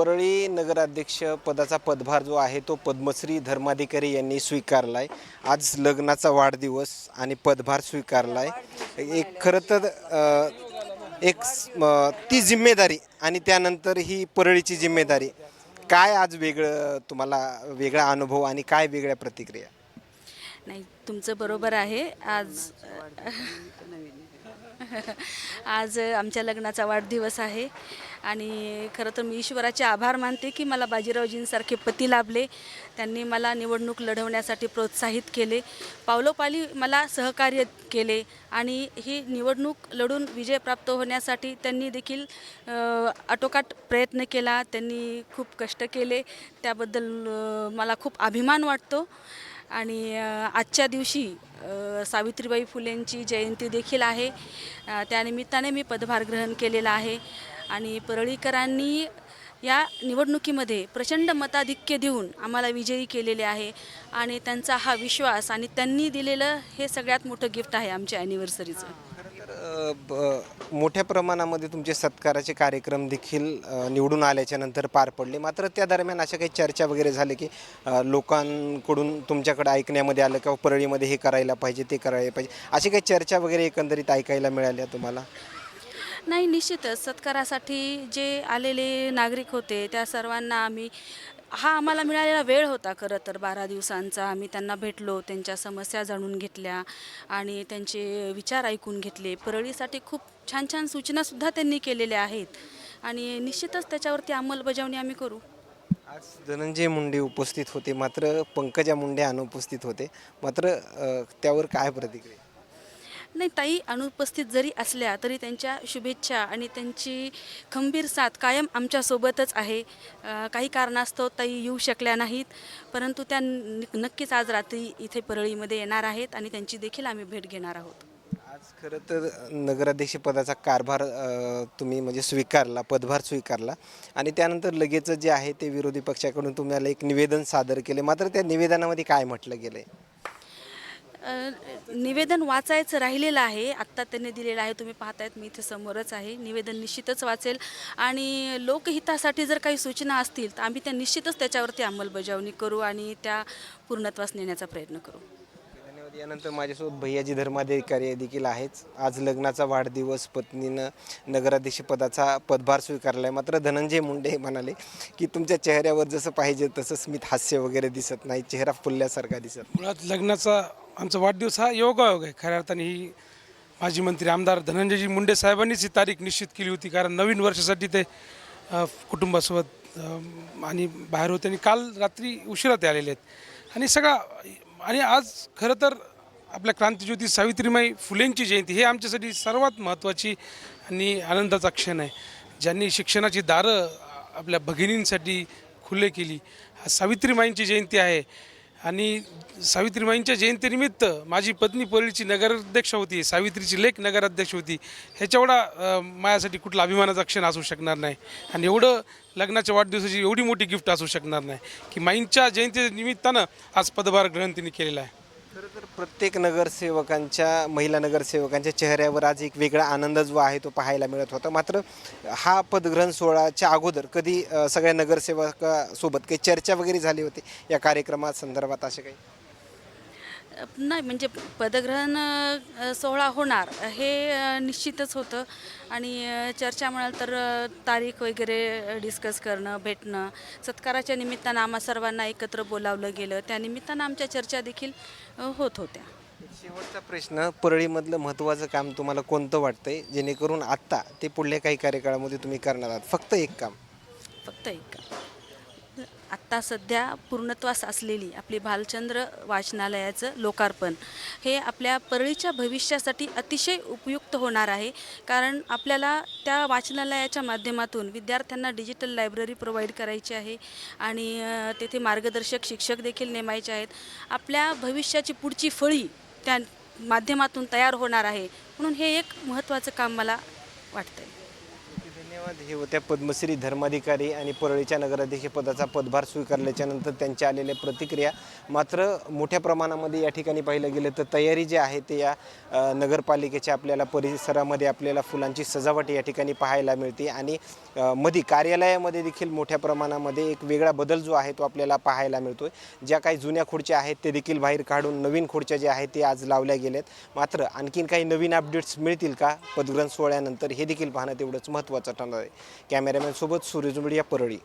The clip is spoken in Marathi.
परळी नगराध्यक्ष पदाचा पदभार जो आहे तो पद्मश्री धर्माधिकारी यांनी स्वीकारला आहे आज लग्नाचा वाढदिवस आणि पदभार स्वीकारला आहे एक खरं तर अ, एक स- ती जिम्मेदारी आणि त्यानंतर ही परळीची जिम्मेदारी. काय आज वेगळं तुम्हाला वेगळा अनुभव आणि काय वेगळ्या प्रतिक्रिया? नाही तुमचं बरोबर आहे. आज आज आमच्या लग्नाचा वाढदिवस आहे. आणि खरं तर मी ईश्वराचे आभार मानते की मला बाजीरावजींसारखे पती लाभले. त्यांनी मला निवडणूक लढवण्यासाठी प्रोत्साहित केले. पावलोपाली मला सहकार्य केले आणि ही निवडणूक लढून विजय प्राप्त होण्यासाठी त्यांनी देखील आटोकाट प्रयत्न केला. त्यांनी खूप कष्ट केले. त्याबद्दल मला खूप अभिमान वाटतो. आणि आजच्या दिवशी सावित्रीबाई फुलेंची जयंती देखील आहे. त्यानिमित्ताने मी पदभार ग्रहण केलेला आहे आणि परळीकरांनी या निवडणुकीमध्ये प्रचंड मताधिक्य देऊन आम्हाला विजयी केलेले आहे आणि त्यांचा हा विश्वास आणि त्यांनी दिलेलं हे सगळ्यात मोठं गिफ्ट आहे आमच्या ॲनिव्हर्सरीचं मोठ्या प्रमाणामध्ये तुमचे सत्काराचे कार्यक्रम देखील निवडून आल्याच्यानंतर पार पडले. मात्र त्या दरम्यान अशा काही चर्चा वगैरे झाले की लोकांकडून तुमच्याकडे ऐकण्यामध्ये आलं किंवा परळीमध्ये हे करायला पाहिजे ते करायला पाहिजे. अशी काही चर्चा वगैरे एकंदरीत ऐकायला मिळाल्या तुम्हाला? नाही निश्चितच. सत्कारासाठी जे आलेले नागरिक होते त्या सर्वांना आम्ही हा आम्हाला मिळालेला वेळ होता खरं तर बारा दिवसांचा. आम्ही त्यांना भेटलो त्यांच्या समस्या जाणून घेतल्या आणि त्यांचे विचार ऐकून घेतले. परळीसाठी खूप छान छान सूचनासुद्धा त्यांनी केलेल्या आहेत आणि निश्चितच त्याच्यावरती अंमलबजावणी आम्ही करू. आज धनंजय मुंडे उपस्थित होते मात्र पंकजा मुंडे अनुपस्थित होते. मात्र त्यावर काय प्रतिक्रिया? नाही ताई अनुपस्थित जरी असल्या तरी त्यांच्या शुभेच्छा आणि त्यांची खंबीर साथ कायम आमच्यासोबतच आहे. अ, काही कारणास्तव ताई येऊ शकल्या नाहीत परंतु त्या न- नक्कीच आज रात्री इथे परळीमध्ये येणार आहेत आणि त्यांची देखील आम्ही भेट घेणार आहोत. आज खरं तर नगराध्यक्ष पदाचा कारभार अ, तुम्ही म्हणजे स्वीकारला पदभार स्वीकारला आणि त्यानंतर लगेच जे आहे ते विरोधी पक्षाकडून तुम्हाला एक निवेदन सादर केले. मात्र त्या निवेदनामध्ये काय म्हटलं गेलं आहे निवेदन वाचायचं राहिलेलं आहे. आत्ता त्यांनी दिलेलं आहे. तुम्ही पाहतायत मी इथे समोरच आहे. निवेदन निश्चितच वाचेल. आणि लोकहितासाठी जर काही सूचना असतील तर आम्ही त्या निश्चितच त्याच्यावरती अंमलबजावणी करू आणि त्या पूर्णत्वास नेण्याचा प्रयत्न करू. धन्यवाद. यानंतर माझ्यासोबत भैयाजी धर्माधिकारी देखील आहेच आज लग्नाचा वाढदिवस पत्नीनं नगराध्यक्ष पदाचा पदभार स्वीकारला आहे मात्र धनंजय मुंडे म्हणाले की तुमच्या चेहऱ्यावर जसं पाहिजे तसं स्मित हास्य वगैरे दिसत नाही. चेहरा फुलल्यासारखा दिसत मुळात लग्नाचा आमचा वाढदिवस हा योगायोग आहे. खऱ्या अर्थाने ही माजी मंत्री आमदार धनंजयजी मुंडे साहेबांनीच ही तारीख निश्चित केली होती. कारण नवीन वर्षासाठी ते कुटुंबासोबत आणि बाहेर होते. आणि काल रात्री उशिरा ते आलेले आहेत. आणि सगळा आणि आज खरं तर आपल्या क्रांतीज्योती सावित्रीमाई फुलेंची जयंती हे आमच्यासाठी सर्वात महत्त्वाची आणि आनंदाचा क्षण आहे. ज्यांनी शिक्षणाची दारं आपल्या भगिनींसाठी खुले केली हा सावित्रीमाईंची जयंती आहे. आणि सावित्रीबाईंच्या जयंतीनिमित्त माझी पत्नी परळीची नगराध्यक्ष होती सावित्रीची लेख नगराध्यक्ष होती. ह्याच्यावढा माझ्यासाठी कुठला अभिमानाचा क्षण असू शकणार नाही. आणि एवढं लग्नाच्या वाढदिवसाची एवढी मोठी गिफ्ट असू शकणार नाही. की माईंच्या जयंतीच्या निमित्तानं आज पदभार ग्रहण तिने केलेला आहे. खरं तर प्रत्येक नगरसेवकांच्या महिला नगरसेवकांच्या चेहऱ्यावर आज एक वेगळा आनंद जो आहे तो पाहायला मिळत होता. मात्र हा पदग्रहण सोहळाच्या अगोदर कधी अ, सगळ्या नगरसेवकासोबत काही चर्चा वगैरे झाली होती? या कार्यक्रमा संदर्भात असे काही? नाही म्हणजे पदग्रहण सोहळा होणार हे निश्चितच होतं. आणि चर्चा म्हणाल तर तारीख वगैरे डिस्कस करणं भेटणं सत्काराच्या निमित्तानं आम्हा सर्वांना एकत्र बोलावलं गेलं. त्या निमित्तानं आमच्या चर्चा देखील होत होत्या. शेवटचा प्रश्न परळीमधलं महत्त्वाचं काम तुम्हाला कोणतं वाटतंय? जेणेकरून आत्ता ते पुढल्या काही कार्यकाळामध्ये तुम्ही करणार आहात. फक्त एक काम. फक्त एक आत्ता सध्या पूर्णत्वास असलेली आपली भालचंद्र वाचनालयाचं लोकार्पण हे आपल्या परळीच्या भविष्यासाठी अतिशय उपयुक्त होणार आहे. कारण आपल्याला त्या वाचनालयाच्या माध्यमातून विद्यार्थ्यांना डिजिटल लायब्ररी प्रोव्हाइड करायची आहे आणि तेथे मार्गदर्शक शिक्षक देखील नेमायचे आहेत. आपल्या भविष्याची पुढची फळी त्या माध्यमातून तयार होणार आहे. म्हणून हे एक महत्त्वाचं काम मला वाटतं आहे धन्यवाद. हे होत्या पद्मश्री धर्माधिकारी आणि परळीच्या नगराध्यक्ष पदाचा पदभार स्वीकारल्याच्या नंतर त्यांच्या आलेल्या प्रतिक्रिया. मात्र मोठ्या प्रमाणामध्ये या ठिकाणी पाहिलं गेलं तर तयारी जी आहे ते या नगरपालिकेच्या आपल्याला परिसरामध्ये आपल्याला फुलांची सजावट या ठिकाणी पाहायला मिळते आणि मध्ये कार्यालयामध्ये देखील मोठ्या प्रमाणामध्ये एक वेगळा बदल जो आहे तो आपल्याला पाहायला मिळतोय. ज्या काही जुन्या खुर्च्या आहेत ते देखील बाहेर काढून नवीन खुर्च्या ज्या आहेत ते आज लावल्या गेल्यात. मात्र आणखीन काही नवीन अपडेट्स मिळतील का? पदग्रहण सोहळ्यानंतर हे देखील पाहणं तेवढंच महत्त्वाचं ठरणार. आहे कॅमेरामॅन सोबत सूर्यजुंबडी परळी.